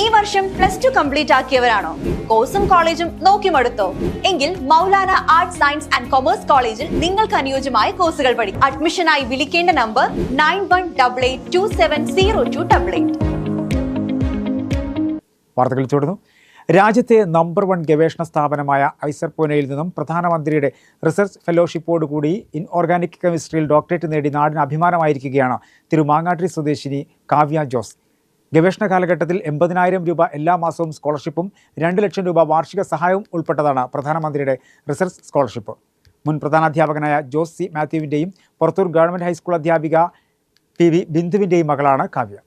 ഈ വർഷം plus two complete ആക്കിയവരാണോ? കോഴ്സും കോളേജും നോക്കി മടുത്തോ എങ്കിൽ Maulana arts science and commerce കോളേജിൽ നിങ്ങൾക്ക് അനുയോജ്യമായ കോഴ്സുകൾ പഠിക്കും അഡ്മിഷനായി വിളിക്കേണ്ട number nine one double eight two seven zero two double eight വാർത്തകൾ തുടർന്നു രാജ്യത്തെ നമ്പർ വൺ ഗവേഷണ സ്ഥാപനമായ ഐസർ പൂനെയിൽ നിന്നും പ്രധാനമന്ത്രിയുടെ റിസർച്ച് ഫെലോഷിപ്പോടുകൂടി ഇൻ ഓർഗാനിക് കെമിസ്ട്രിയിൽ ഡോക്ടറേറ്റ് നേടി നാടിന് അഭിമാനമായിരിക്കുകയാണ് തിരുമാങ്ങാട്ടിരി സ്വദേശിനി കാവ്യ ജോസ്. ഗവേഷണ കാലഘട്ടത്തിൽ എൺപതിനായിരം രൂപ എല്ലാ മാസവും സ്കോളർഷിപ്പും രണ്ട് ലക്ഷം രൂപ വാർഷിക സഹായവും ഉൾപ്പെട്ടതാണ് പ്രധാനമന്ത്രിയുടെ റിസർച്ച് സ്കോളർഷിപ്പ്. മുൻ പ്രധാനാധ്യാപകനായ ജോസ് സി മാത്യുവിന്റെയും പുറത്തൂർ ഗവൺമെന്റ് ഹൈസ്കൂൾ അധ്യാപിക പി വി ബിന്ദുവിന്റെയും മകളാണ് കാവ്യ.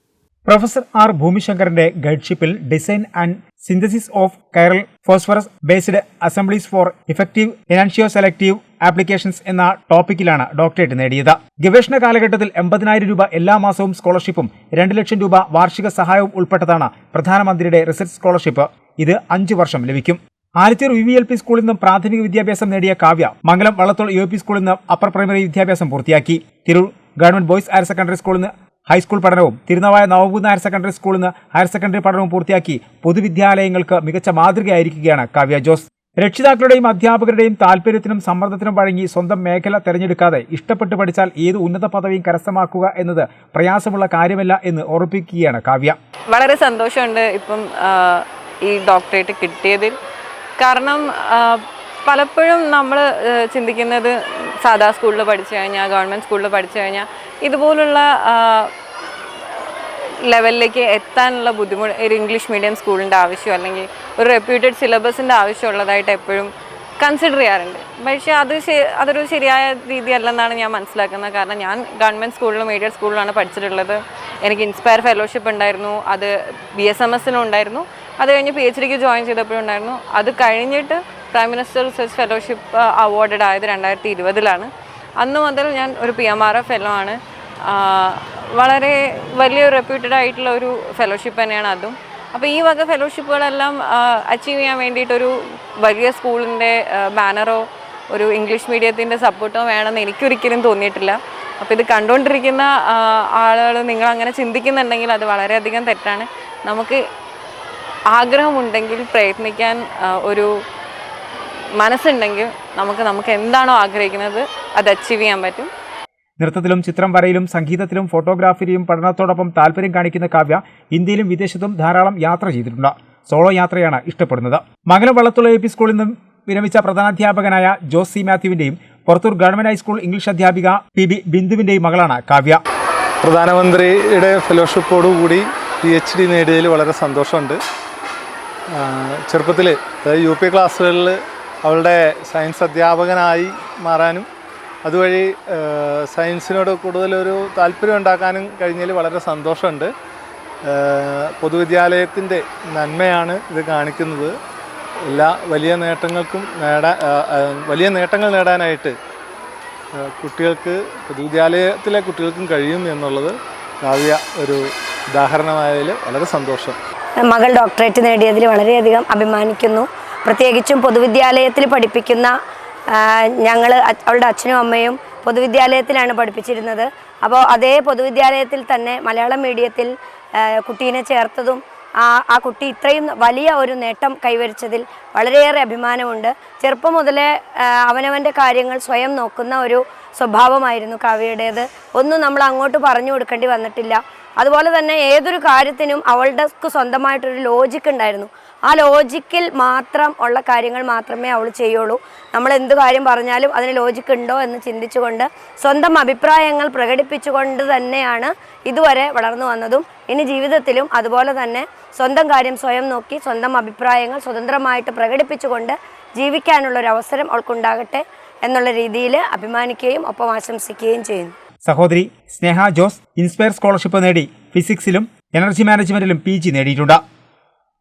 പ്രൊഫസർ ആർ ഭൂമിശങ്കറിന്റെ ഗൈഡ്ഷിപ്പിൽ design and synthesis of chiral phosphorus based assemblies for effective enantioselective applications എന്ന ടോപ്പിക്കിലാണ് ഡോക്ടറേറ്റ് നേടിയത്. ഗവേഷണ കാലഘട്ടത്തിൽ എൺപതിനായിരം രൂപ എല്ലാ മാസവും സ്കോളർഷിപ്പും രണ്ട് ലക്ഷം രൂപ വാർഷിക സഹായവും ഉൾപ്പെട്ടതാണ് പ്രധാനമന്ത്രിയുടെ റിസർച്ച് സ്കോളർഷിപ്പ്. ഇത് അഞ്ചു വർഷം ലഭിക്കും. Alathur V V L P സ്കൂളിൽ നിന്നും പ്രാഥമിക വിദ്യാഭ്യാസം നേടിയ കാവ്യ മംഗലം വള്ളത്തോൾ യു പി സ്കൂളിൽ നിന്ന് അപ്പർ പ്രൈമറി വിദ്യാഭ്യാസം പൂർത്തിയാക്കി. Tirur government boys higher secondary സ്കൂളിൽ നിന്ന് ഹൈസ്കൂൾ പഠനവും തിരുനാവായ നവബൂന്ന ഹയർ സെക്കൻഡറി സ്കൂളിൽ നിന്ന് ഹയർ സെക്കൻഡറി പഠനവും പൂർത്തിയാക്കി പൊതുവിദ്യാലയങ്ങൾക്ക് മികച്ച മാതൃകയായിരിക്കുകയാണ് കാവ്യ ജോസ്. രക്ഷിതാക്കളുടെയും അധ്യാപകരുടെയും താല്പര്യത്തിനും സമ്മർദ്ദത്തിനും വഴങ്ങി സ്വന്തം മേഖല തെരഞ്ഞെടുക്കാതെ ഇഷ്ടപ്പെട്ട് പഠിച്ചാൽ ഏത് ഉന്നത പദവിയും കരസ്ഥമാക്കുക എന്നത് പ്രയാസമുള്ള കാര്യമല്ല എന്ന് ഓർപ്പിക്കുകയാണ് കാവ്യ. വളരെ സന്തോഷമുണ്ട് ഇപ്പം ഈ ഡോക്ടറേറ്റ് കിട്ടിയതിൽ. കാരണം പലപ്പോഴും നമ്മൾ ചിന്തിക്കുന്നത് സാധാ സ്കൂളിൽ പഠിച്ചു കഴിഞ്ഞാൽ ഗവൺമെന്റ് സ്കൂളിൽ പഠിച്ചു കഴിഞ്ഞാൽ ഇതുപോലുള്ള ലെവലിലേക്ക് എത്താനുള്ള ബുദ്ധിമുട്ട് ഒരു ഇംഗ്ലീഷ് മീഡിയം സ്കൂളിന്റെ ആവശ്യം അല്ലെങ്കിൽ ഒരു റെപ്യൂട്ടഡ് സിലബസിന്റെ ആവശ്യമുള്ളതായിട്ട് എപ്പോഴും കൺസിഡർ ചെയ്യാറുണ്ട്. പക്ഷേ അത് അതൊരു ശരിയായ രീതിയല്ലെന്നാണ് ഞാൻ മനസ്സിലാക്കുന്നത്. കാരണം ഞാൻ ഗവൺമെന്റ് സ്കൂളിലും മീഡിയം സ്കൂളിലാണ് പഠിച്ചിട്ടുള്ളത്. എനിക്ക് ഇൻസ്പയർ ഫെലോഷിപ്പ് ഉണ്ടായിരുന്നു. അത് ബി എസ് എം എസിനും ഉണ്ടായിരുന്നു. അത് കഴിഞ്ഞ് പി എച്ച് ഡിക്ക് ജോയിൻ ചെയ്തപ്പോഴും ഉണ്ടായിരുന്നു. അത് കഴിഞ്ഞിട്ട് prime minister research fellowship awarded ആയത് രണ്ടായിരത്തി ഇരുപതിലാണ്. അന്ന് മുതൽ ഞാൻ ഒരു P M R F fellow ആണ്. വളരെ വലിയ റെപ്യൂട്ടഡ് ആയിട്ടുള്ള ഒരു ഫെലോഷിപ്പ് തന്നെയാണ് അതും. അപ്പോൾ ഈ വക ഫെലോഷിപ്പുകളെല്ലാം അച്ചീവ് ചെയ്യാൻ വേണ്ടിയിട്ടൊരു വലിയ സ്കൂളിന്റെ ബാനറോ ഒരു ഇംഗ്ലീഷ് മീഡിയത്തിന്റെ സപ്പോർട്ടോ വേണമെന്ന് എനിക്കൊരിക്കലും തോന്നിയിട്ടില്ല. അപ്പോൾ ഇത് കണ്ടുകൊണ്ടിരിക്കുന്ന ആളുകൾ നിങ്ങൾ അങ്ങനെ ചിന്തിക്കുന്നുണ്ടെങ്കിൽ അത് വളരെയധികം തെറ്റാണ്. നമുക്ക് ആഗ്രഹമുണ്ടെങ്കിൽ പ്രയത്നിക്കാൻ ഒരു മനസ്സുണ്ടെങ്കിൽ നമുക്ക് നമുക്ക് എന്താണോ ആഗ്രഹിക്കുന്നത് അത് അച്ചീവ് ചെയ്യാൻ പറ്റും. നൃത്തത്തിലും ചിത്രം വരയിലും സംഗീതത്തിലും ഫോട്ടോഗ്രാഫിയിലും പഠനത്തോടൊപ്പം താല്പര്യം കാണിക്കുന്ന കാവ്യ ഇന്ത്യയിലും വിദേശത്തും ധാരാളം യാത്ര ചെയ്തിട്ടുണ്ട്. സോളോ യാത്രയാണ് ഇഷ്ടപ്പെടുന്നത്. മംഗലം വള്ളത്തുള്ള എ പി സ്കൂളിൽ നിന്നും വിരമിച്ച പ്രധാനാധ്യാപകനായ Jose C മാത്യുവിന്റെയും Purathur government high school English അധ്യാപിക പി ബി ബിന്ദുവിന്റെയും മകളാണ് കാവ്യ. പ്രധാനമന്ത്രിയുടെ ഫെലോഷിപ്പോടുകൂടി പി എച്ച് ഡി നേടിയതിൽ വളരെ സന്തോഷമുണ്ട്. ചെറുപ്പത്തിൽ യു പി ക്ലാസ്സുകളിൽ അവളുടെ സയൻസ് അധ്യാപകനായി മാറാനും അതുവഴി സയൻസിനോട് കൂടുതലൊരു താല്പര്യം ഉണ്ടാക്കാനും കഴിഞ്ഞതിൽ വളരെ സന്തോഷമുണ്ട്. പൊതുവിദ്യാലയത്തിന്റെ നന്മയാണ് ഇത് കാണിക്കുന്നത്. എല്ലാ വലിയ നേട്ടങ്ങൾക്കും ആ, വലിയ നേട്ടങ്ങൾ നേടാനായിട്ട് കുട്ടികൾക്ക് പൊതുവിദ്യാലയത്തിലെ കുട്ടികൾക്കും കഴിയും എന്നുള്ളത് കാവ്യ ഒരു ഉദാഹരണമായതിൽ വളരെ സന്തോഷം. മകൾ ഡോക്ടറേറ്റ് നേടിയതിൽ വളരെയധികം അഭിമാനിക്കുന്നു. പ്രത്യേകിച്ചും പൊതുവിദ്യാലയത്തിൽ പഠിപ്പിക്കുന്ന ഞങ്ങൾ അവളുടെ അച്ഛനും അമ്മയും പൊതുവിദ്യാലയത്തിലാണ് പഠിപ്പിച്ചിരുന്നത്. അപ്പോൾ അതേ പൊതുവിദ്യാലയത്തിൽ തന്നെ മലയാളം മീഡിയത്തിൽ കുട്ടീനെ ചേർത്തതും ആ ആ കുട്ടി ഇത്രയും വലിയ ഒരു നേട്ടം കൈവരിച്ചതിൽ വളരെയേറെ അഭിമാനമുണ്ട്. ചെറുപ്പം മുതലേ അവനവന്റെ കാര്യങ്ങൾ സ്വയം നോക്കുന്ന ഒരു സ്വഭാവമായിരുന്നു കാവ്യയുടേത് ഒന്നും നമ്മൾ അങ്ങോട്ട് പറഞ്ഞു കൊടുക്കേണ്ടി വന്നിട്ടില്ല. അതുപോലെ തന്നെ ഏതൊരു കാര്യത്തിനും അവളുടെ സ്വന്തമായിട്ടൊരു ലോജിക്ക് ഉണ്ടായിരുന്നു. ആ ലോജിക്കിൽ മാത്രം ഉള്ള കാര്യങ്ങൾ മാത്രമേ അവൾ ചെയ്യുള്ളൂ. നമ്മൾ എന്ത് കാര്യം പറഞ്ഞാലും അതിന് ലോജിക്ക് ഉണ്ടോ എന്ന് ചിന്തിച്ചുകൊണ്ട് സ്വന്തം അഭിപ്രായങ്ങൾ പ്രകടിപ്പിച്ചുകൊണ്ട് തന്നെയാണ് ഇതുവരെ വളർന്നു വന്നതും. ഇനി ജീവിതത്തിലും അതുപോലെ തന്നെ സ്വന്തം കാര്യം സ്വയം നോക്കി സ്വന്തം അഭിപ്രായങ്ങൾ സ്വതന്ത്രമായിട്ട് പ്രകടിപ്പിച്ചുകൊണ്ട് ജീവിക്കാനുള്ള ഒരു അവസരം അവൾക്കുണ്ടാകട്ടെ എന്നുള്ള രീതിയിൽ അഭിമാനിക്കുകയും ഒപ്പം ആശംസിക്കുകയും ചെയ്യുന്നു. സഹോദരി സ്നേഹ ജോസ് ഇൻസ്പയർ സ്കോളർഷിപ്പ് നേടി ഫിസിക്സിലും എനർജി മാനേജ്മെന്റിലും പി നേടിയിട്ടുണ്ട്.